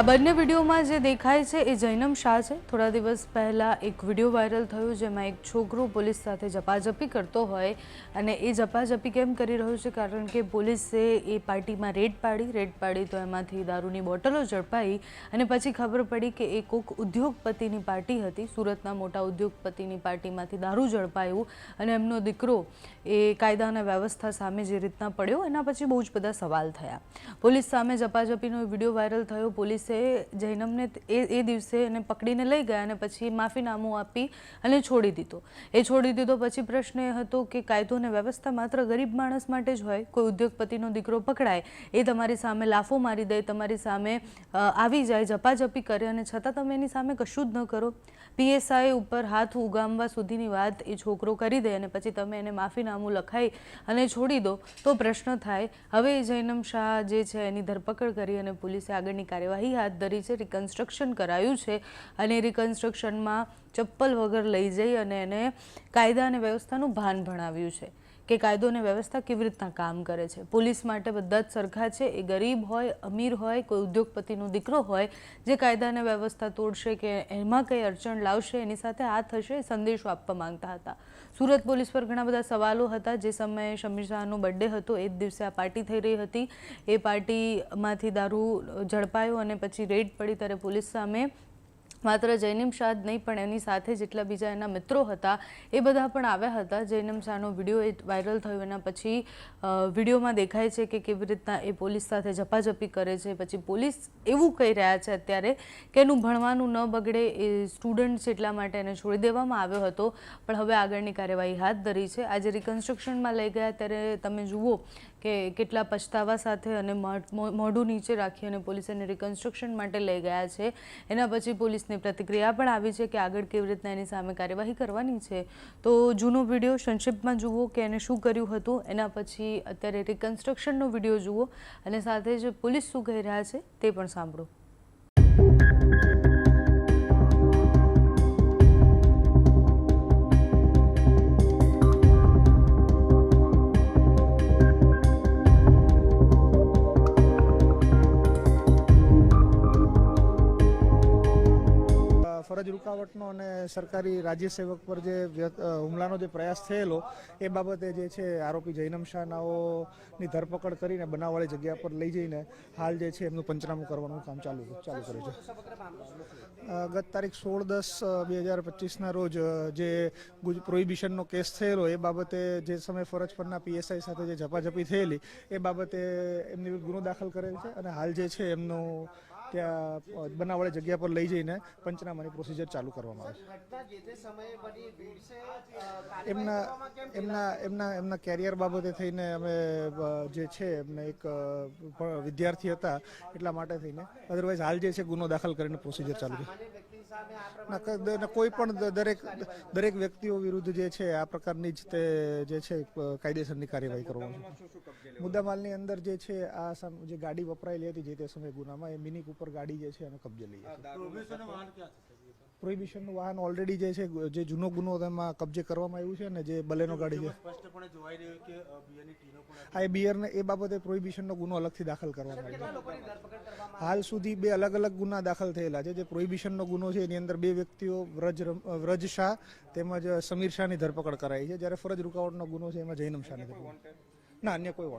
આ બંને વિડીયોમાં જે દેખાય છે એ જૈનમ શાહ છે. થોડા દિવસ પહેલાં એક વીડિયો વાયરલ થયો જેમાં એક છોકરો પોલીસ સાથે ઝપાઝપી કરતો હોય અને એ ઝપાઝપી કેમ કરી રહ્યો છે? કારણ કે પોલીસે એ પાર્ટીમાં રેડ પાડી રેડ પાડી તો એમાંથી દારૂની બોટલો ઝડપાઈ અને પછી ખબર પડી કે એ કોક ઉદ્યોગપતિની પાર્ટી હતી. સુરતના મોટા ઉદ્યોગપતિની પાર્ટીમાંથી દારૂ ઝડપાયું અને એમનો દીકરો એ કાયદાના વ્યવસ્થા સામે જે રીતના પડ્યો એના પછી બહુ જ બધા સવાલ થયા. પોલીસ સામે ઝપાઝપીનો વીડિયો વાયરલ થયો. પોલીસે જૈનમને એ એ દિવસે એને પકડીને લઈ ગયા અને પછી માફીનામું આપી અને છોડી દીધો. એ છોડી દીધો પછી પ્રશ્ન એ હતો કે કાયદો અને વ્યવસ્થા માત્ર ગરીબ માણસ માટે જ હોય, કોઈ ઉદ્યોગપતિનો દીકરો પકડાય, એ તમારી સામે લાફો મારી દે, તમારી સામે આવી જાય, ઝપાઝપી કરે અને છતાં તમે એની સામે કશું જ ન કરો. પીએસઆઈ ઉપર હાથ ઉગામવા સુધીની વાત એ છોકરો કરી દે અને પછી તમે એને માફીનામું લખાઈ અને છોડી દો. તો પ્રશ્ન થાય, હવે જૈનમ શાહ જે છે એની ધરપકડ કરી અને પોલીસે આગળની કાર્યવાહી હાથ ધરી છે રિકન્સ્ટ્રક્શન કરાયું છે અને રિકન્સ્ટ્રક્શનમાં ચપ્પલ વગર લઈ જઈ અને એને કાયદા અને વ્યવસ્થાનું ભાન ભણાવ્યું છે. કે કાયદો અને વ્યવસ્થા કેવી રીતના કામ કરે છે? પોલીસ માટે બધા જ સરખા છે? એ ગરીબ હોય, અમીર હોય, કોઈ ઉદ્યોગપતિનો દીકરો હોય, જે કાયદા અને વ્યવસ્થા તોડશે કે એમાં કંઈ અડચણ લાવશે, એની સાથે આ થશે સંદેશો આપવા માંગતા હતા. સુરત પોલીસ પર ઘણા બધા સવાલો હતા. જે સમયે શમીર શાહનો બર્થડે હતો, એ જ દિવસે આ પાર્ટી થઈ રહી હતી. એ પાર્ટીમાંથી દારૂ ઝડપાયો અને પછી રેડ પડી ત્યારે પોલીસ સામે માત્ર જૈનિમ શાહ જ નહીં, પણ એની સાથે જેટલા બીજા એના મિત્રો હતા, એ બધા પણ આવ્યા હતા. જૈનિમ શાહનો વીડિયો એ વાયરલ થયો, એના પછી વિડીયોમાં દેખાય છે કે કેવી રીતના એ પોલીસ સાથે ઝપાઝપી કરે છે. પછી પોલીસ એવું કહી રહ્યા છે અત્યારે કે એનું ભણવાનું ન બગડે, એ સ્ટુડન્ટ છે એટલા માટે એને છોડી દેવામાં આવ્યો હતો, પણ હવે આગળની કાર્યવાહી હાથ ધરી છે. આજે રિકન્સ્ટ્રક્શનમાં લઈ ગયા, ત્યારે તમે જુઓ કે કેટલા પછતાવા સાથે અને મોઢ- નીચે રાખી અને પોલીસ એને રિકન્સ્ટ્રક્શન માટે લઈ ગયા છે. એના પછી પોલીસની પ્રતિક્રિયા પણ આવી છે કે આગળ કેવી રીતના એની સામે કાર્યવાહી કરવાની છે. તો જૂનો વીડિયો સંક્ષિપ્તમાં જુઓ કે એને શું કર્યું હતું, એના પછી અત્યારે રિકન્સ્ટ્રક્શનનો વીડિયો જુઓ અને સાથે જ પોલીસ શું કહી રહ્યા છે તે પણ સાંભળો. અ, અને સરકારી રાજ્ય સેવક પર જે હુમલાનો જે પ્રયાસ થયેલો એ બાબતે જે છે આરોપી જૈનમ શાહનાઓની ધરપકડ કરીને બનાવવાળી જગ્યા પર લઈ જઈને હાલ જે છે એમનું પંચનામું કરવાનું કામ ચાલુ ચાલુ કર્યું છે. ગત તારીખ સોળ દસ બે હજાર પચીસના રોજ જે પ્રોહિબિશનનો કેસ થયેલો એ બાબતે જે સમયે ફરજ પરના પીએસઆઈ સાથે જે ઝપાઝપી થયેલી એ બાબતે એમની ગુનો દાખલ કરેલ છે અને હાલ જે છે એમનું ત્યાં બનાવવાળી જગ્યા પર લઈ જઈને પંચનામાની પ્રોસિજર ચાલુ કરવામાં આવે એમના એમના એમના એમના કેરિયર બાબતે થઈને અમે જે છે, એમને એક વિદ્યાર્થી હતા એટલા માટે થઈને અધરવાઇઝ હાલ જે છે ગુનો દાખલ કરીને પ્રોસિજર ચાલુ છે. કોઈ પણ દરેક દરેક વ્યક્તિઓ વિરુદ્ધ જે છે આ પ્રકારની જ તે જે છે કાયદેસરની કાર્યવાહી કરવાની મુદ્દામાલની અંદર જે છે આ જે ગાડી વપરાયેલી હતી જે તે સમયે ગુનામાં એ મિનિક ઉપર ગાડી જે છે એનો કબજે લઈ પ્રોહિબિશનનું વાહન ઓલરેડી જે છે જે જૂનો ગુનો તેમાં કબજે કરવામાં આવ્યું છે ને જે બલેનો ગાડી છે આ એ બિયરને એ બાબતે પ્રોહિબિશનનો ગુનો અલગથી દાખલ કરવામાં આવ્યો. હાલ સુધી બે અલગ અલગ ગુના દાખલ થયેલા છે. જે પ્રોહિબિશનનો ગુનો છે એની અંદર બે વ્યક્તિઓ, વ્રજ વ્રજ શાહ તેમજ સમીર શાહની ધરપકડ કરાઈ છે. જ્યારે ફરજ રૂકાવટનો ગુનો છે, એમાં જૈનમ શાહની ધરપકડ. ના, અન્ય કોઈ